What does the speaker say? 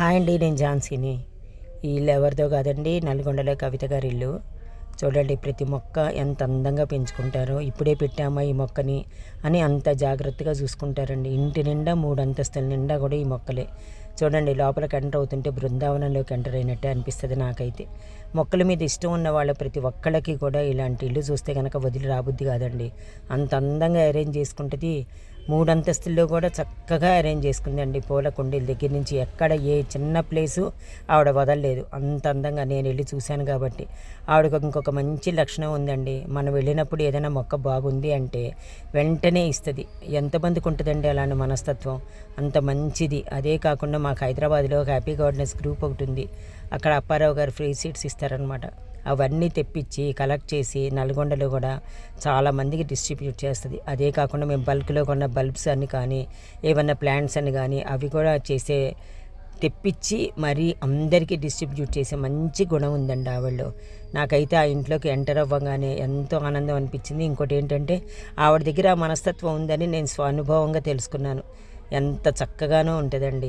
Hi అండి నేను ఝాన్సీని. ఈ ఇల్లు ఎవరిదో కాదండి నల్గొండలో కవిత గారి ఇల్లు. చూడండి ప్రతి మొక్క ఎంత అందంగా పెంచుకుంటారో ఇప్పుడే పెట్టామా ఈ మొక్కని అని అంత జాగ్రత్తగా చూసుకుంటారండి. ఇంటి నిండా మూడు అంతస్తుల నిండా కూడా ఈ మొక్కలే. చూడండి లోపలికి ఎంటర్ అవుతుంటే బృందావనంలోకి ఎంటర్ అయినట్టే అనిపిస్తుంది నాకైతే. మొక్కల మీద ఇష్టం ఉన్న వాళ్ళ ప్రతి ఒక్కళ్ళకి కూడా ఇలాంటి ఇల్లు చూస్తే కనుక వదిలి రాబుద్ది కాదండి. అంత అందంగా అరేంజ్ చేసుకుంటుంది. మూడు అంతస్తుల్లో కూడా చక్కగా అరేంజ్ చేసుకుందండి. పూల కుండీల దగ్గర నుంచి ఎక్కడ ఏ చిన్న ప్లేసు ఆవిడ వదలలేదు. అంత అందంగా నేను వెళ్ళి చూశాను కాబట్టి. ఆవిడకు ఇంకొక మంచి లక్షణం ఉందండి. మనం వెళ్ళినప్పుడు ఏదైనా మొక్క బాగుంది అంటే వెంటనే ఇస్తుంది. ఎంతమందికి ఉంటుందండి అలాంటి మనస్తత్వం? అంత మంచిది. అదే కాకుండా మాకు హైదరాబాద్లో హ్యాపీ గార్డెన్స్ గ్రూప్ ఒకటి ఉంది. అక్కడ అప్పారావు గారు ఫ్రీ సీట్స్ ఇస్తారనమాట అవన్నీ తెప్పించి కలెక్ట్ చేసి నల్గొండలో కూడా చాలా మందికి డిస్ట్రిబ్యూట్ చేస్తుంది. అదే కాకుండా మేము బల్క్లో కొన్న బల్బ్స్ అని కానీ ఏమన్నా ప్లాంట్స్ అని కానీ అవి కూడా చేసే తెప్పించి మరీ అందరికీ డిస్ట్రిబ్యూట్ చేసే మంచి గుణం ఉందండి ఆవిడలో నాకైతే ఆ ఇంట్లోకి ఎంటర్ అవ్వగానే ఎంతో ఆనందం అనిపించింది. ఇంకోటి ఏంటంటే ఆవిడ దగ్గర ఆ మనస్తత్వం ఉందని నేను స్వానుభవంగా తెలుసుకున్నాను. ఎంత చక్కగానో ఉంటుందండి.